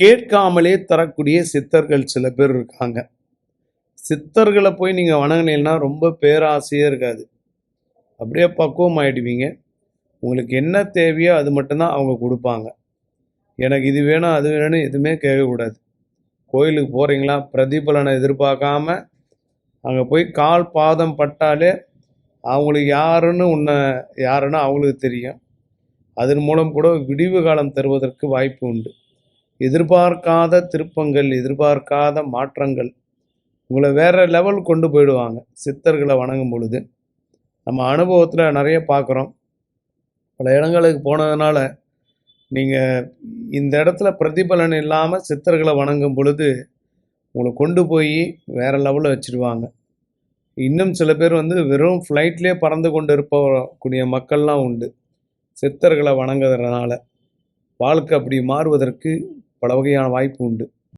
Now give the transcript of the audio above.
கேட்காமலே தரக்கூடிய சித்தர்கள் சில பேர் இருக்காங்க. சித்தர்களை போய் நீங்கள் வணங்கினீங்கன்னா ரொம்ப பேராசையே இருக்காது. அப்படியே பக்குவம் ஆகிடுவீங்க உங்களுக்கு என்ன தேவையோ அது மட்டும்தான் அவங்க கொடுப்பாங்க. எனக்கு இது வேணும் அது வேணும்னு எதுவுமே கேட்கக்கூடாது கோயிலுக்கு போகிறீங்களா பிரதிபலனை எதிர்பார்க்காம அங்கே போய் கால் பாதம் பட்டாலே அவங்களுக்கு யாருன்னு உன்னை யாருன்னு அவங்களுக்கு தெரியும். அதன் மூலம் கூட விடிவு காலம் தருவதற்கு வாய்ப்பு உண்டு. எதிர்பார்க்காத திருப்பங்கள் எதிர்பார்க்காத மாற்றங்கள் உங்களை வேறு லெவல் கொண்டு போயிடுவாங்க. சித்தர்களை வணங்கும் பொழுது. நம்ம அனுபவத்தில் நிறைய பார்க்குறோம். பல இடங்களுக்கு போனதுனால நீங்கள் இந்த இடத்துல பிரதிபலன் இல்லாமல் சித்தர்களை வணங்கும் பொழுது உங்களை கொண்டு போய் வேற லெவலில் வச்சிருவாங்க. இன்னும் சில பேர் வந்து வெறும் ஃப்ளைட்லேயே பறந்து கொண்டு இருப்பக்கூடிய மக்கள்லாம் உண்டு. சித்தர்களை வணங்குறதுனால வாழ்க்கை அப்படி மாறுவதற்கு பல வகையான வாய்ப்பு உண்டு.